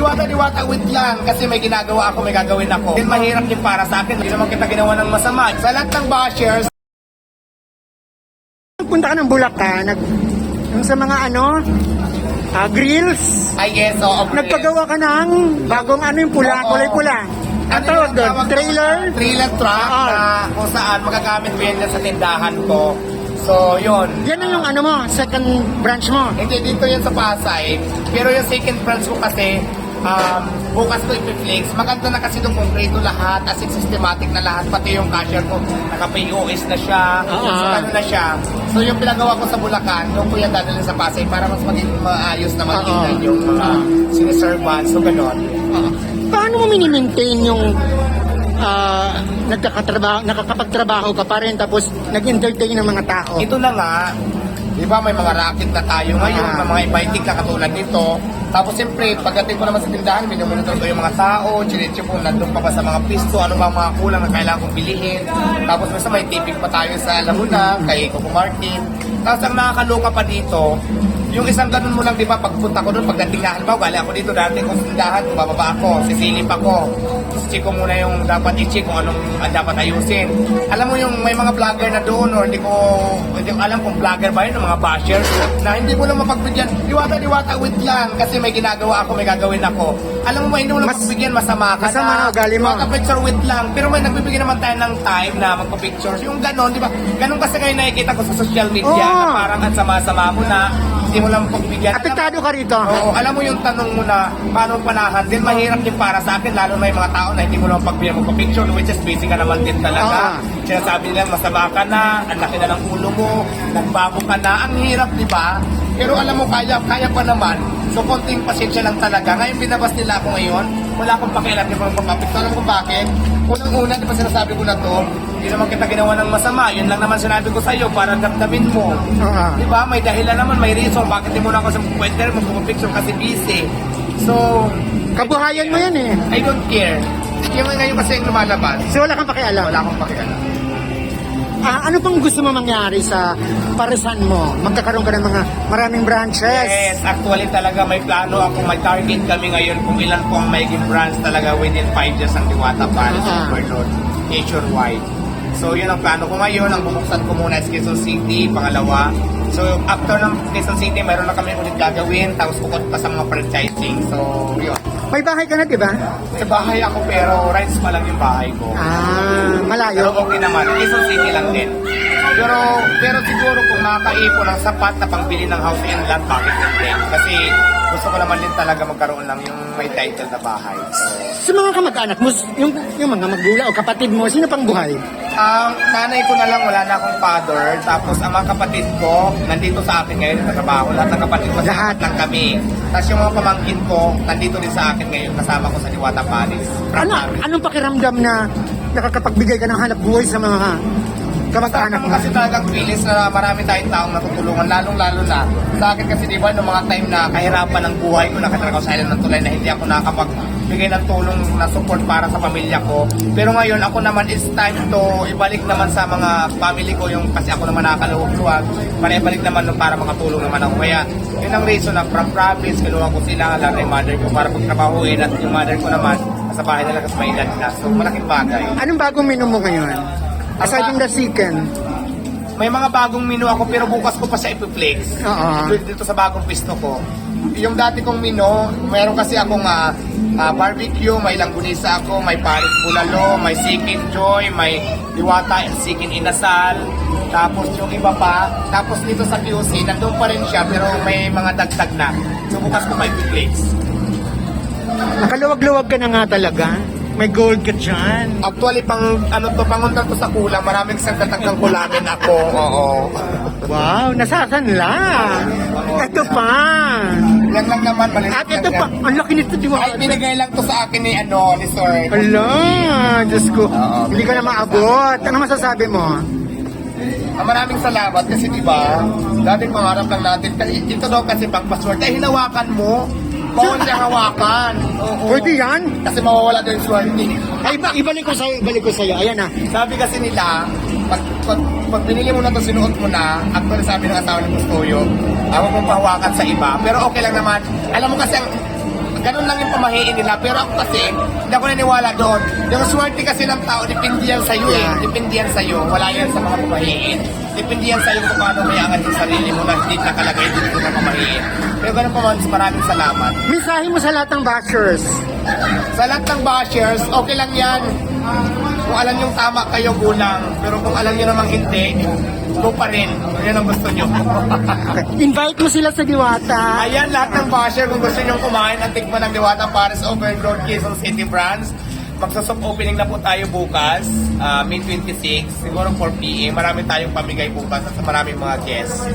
Diwata, diwata, wait lang. Kasi may ginagawa ako, may gagawin ako. Then mahirap din para sa akin. Hindi naman kita ginawa ng masama. Sa lahat ng bashers, Punta ka ng Bulacan, nag, yung sa mga ano, ah, grills. I guess, oo. Nagpagawa ka ng bagong ano yung pula, Oo. kulay pula. Ang tawag doon, trailer? Trailer truck Oo. na kung saan magagamit ko yan dyan sa tindahan ko. So, yun. Yan na yung ano mo, second branch mo. Hindi, dito yan sa Pasay. Pero yung second branch ko kasi, um, bukas ko ipiflex. Maganda na kasi itong konkreto lahat, as in systematic na lahat. Pati yung cashier ko, naka-POS na siya. Oo. So, ano na siya. So, yung pinagawa ko sa Bulacan, ko yan dadalhin sa Pasay para mas maging maayos na maginggan Oo. yung mga siniservan. So, ganon. Paano mo minimaintain yung ah, nagkakatrabaho, nakakapagtrabaho ka pa rin tapos nag-entertain ng mga tao? Ito na nga, di ba may mga racket na tayo ngayon, Ah. mga inviting na katulad nito. Tapos siyempre, pagdating ko naman sa tindahan, minumonitor ko yung mga tao, chineche ko, nandun pa ba sa mga pisto, ano ba mga kulang na kailangan kong bilihin. Tapos minsan may tipik pa tayo sa Laguna, kay Coco Martin. Tapos ang nakakaloka pa dito, yung isang ganun mo lang, di ba, pagpunta ko doon, pagdating na, halimbawa, gali ako dito, dati kong tindahan, bababa ako, sisilip ako. Check ko muna yung dapat i-check kung anong ang dapat ayusin. Alam mo yung may mga vlogger na doon or hindi ko, hindi ko alam kung vlogger ba yun, ng mga bashers, na hindi mo lang mapagbigyan, diwata, diwata, wait lang, kasi may ginagawa ako, may gagawin ako. Alam mo ba, hindi mo lang Mas- mapagbigyan, masama ka masama na. ugali mo. Diwata, picture wait lang. Pero may nagbibigyan naman tayo ng time na magpa-pictures. Yung ganon, di ba? Ganon kasi ngayon nakikita ko sa social media Oo. na parang ang sama-sama mo na, hindi mo lang pagbigyan. Apektado ka rito. Oo, alam mo yung tanong mo na paano panahan din, mahirap din para sa akin, lalo na yung mga tao na hindi mo lang pagbigyan mo pa-picture, which is busy ka naman din talaga. Oo. Sinasabi nila, masama ka na, ang laki na ng ulo mo, nagbago ka na, ang hirap, di ba? Pero alam mo, kaya, kaya pa naman. So, konting pasensya lang talaga. Ngayon, binabas nila ako ngayon. Wala akong pakialam yung mga papapicture. Alam ko bakit? Unang-una, di ba sinasabi ko na to, hindi naman kita ginawa ng masama. Yun lang naman sinabi ko sa'yo para damdamin mo. Di ba? May dahilan naman, may reason. Bakit di mo na ako sa pwede mo picture kasi busy. So, Kabuhayan mo yan eh. I don't care. Yung ngayon kasi yung lumalabas, So wala kang pakialam. wala akong pakialam. Ah, ano pang gusto mo mangyari sa parisan mo? Magkakaroon ka ng mga maraming branches. Yes, actually talaga may plano ako, may target kami ngayon kung ilan po ang magiging branch talaga within 5 years ang Diwata Paris Ah. Overload nationwide. So yun ang plano ko ngayon, ang bubuksan ko muna is Quezon City, pangalawa. So after ng Quezon City, meron na kami ulit gagawin, tapos bukod pa sa mga franchising. So yun. May bahay ka na, di ba? Sa bahay ako pero rights pa lang yung bahay ko. Ah, Pero malayo. okay naman, Quezon City lang din. Pero pero siguro kung makakaipon ng sapat na pangbili ng house and land, bakit hindi? Kasi gusto ko naman din talaga magkaroon ng yung may title na bahay. So, Sa mga kamag-anak mo, yung, yung mga magulang o kapatid mo, sino pang buhay? Ang nanay ko na lang, wala na akong father. Tapos ang mga kapatid ko, nandito sa akin ngayon, nagtatrabaho. Lahat ng kapatid ko, Lahat. lang kami. Tapos yung mga pamangkin ko, nandito din sa akin ngayon, kasama ko sa Diwata. From Ano, anong pakiramdam na nakakapagbigay ka ng hanap buhay sa mga kamag-anak mo? kasi talagang feelings na marami tayong taong natutulungan, lalong-lalo na. Sa akin kasi di ba, noong mga time na kahirapan ng buhay ko, nakatalaga ako sa island ng tulay na hindi ako nakakapagbigay ng tulong na support para sa pamilya ko. Pero ngayon, ako naman is time to ibalik naman sa mga family ko yung kasi ako naman nakakaluwag-luwag para ibalik naman nun para makatulong naman ako. Kaya, yun ang reason na from province, kinuha ko sila, lalo yung mother ko para pagtrabahuin at yung mother ko naman, sa bahay nila kasi may edad na. So, malaking bagay. Anong bagong menu mo ngayon? Aside from the chicken. May mga bagong menu ako pero bukas ko pa siya ipiplex. Oo. Dito sa bagong pisto ko. Yung dati kong menu, meron kasi akong ah, ah, barbecue, may langgunisa ako, may parit bulalo, may sikin joy, may diwata and sikin inasal. Tapos yung iba pa, tapos dito sa QC, nandun pa rin siya pero may mga dagdag na. So bukas ko pa ipiplex. Nakaluwag-luwag ka na nga talaga. May gold ka dyan. Actually, pang ano to, pangunta to sa kulang, maraming isang katagkang kulamin ako. Oo. Wow, nasasanla. Ito pa. Yan lang naman, maliit At lang ito pa. Ang laki nito, di ba? Ay, binigay lang to sa akin ni ano, ni Sir. Ala, Diyos ko. Oo. Hindi ka na maabot. Ano masasabi mo? Ah, maraming salamat kasi di ba, dating pangarap lang natin. Kasi ito daw kasi pang password. Eh, hinawakan mo. Bawal niya hawakan. Oo. Pwede yan? Kasi mawawala yung swerte. Ay, iba- ibalik ko sa'yo, ibalik ko sa'yo. Ayan na. Sabi kasi nila, pag, pag, pag binili mo na to sinuot mo na, actually sabi ng asawa ng Gustoyo, ah, huwag mong pahawakan sa iba. Pero okay lang naman. Alam mo kasi ang ganun lang yung pamahiin nila. Pero ako kasi, hindi ako naniniwala doon. Yung swerte kasi ng tao, depende yan sa'yo eh. Depende yan sa'yo. Wala yan sa mga pamahiin. Depende yan sa'yo kung paano mayangan yung sarili mo na hindi nakalagay dito ng pamahiin. Pero ganun pa man, maraming salamat. Mensahe mo sa lahat ng bashers. Sa lahat ng bashers, okay lang yan. Kung alam yung tama kayo, gulang. Pero kung alam nyo namang hindi, go pa rin. Yan ang gusto nyo. Invite mo sila sa Diwata. Ayan, lahat ng basher, kung gusto nyo kumain at tikman ng Diwata Paris Overload Quezon City Brands, magsa-soft opening na po tayo bukas, ah, May 26, siguro 4 p.m. Marami tayong pamigay bukas at maraming mga guests.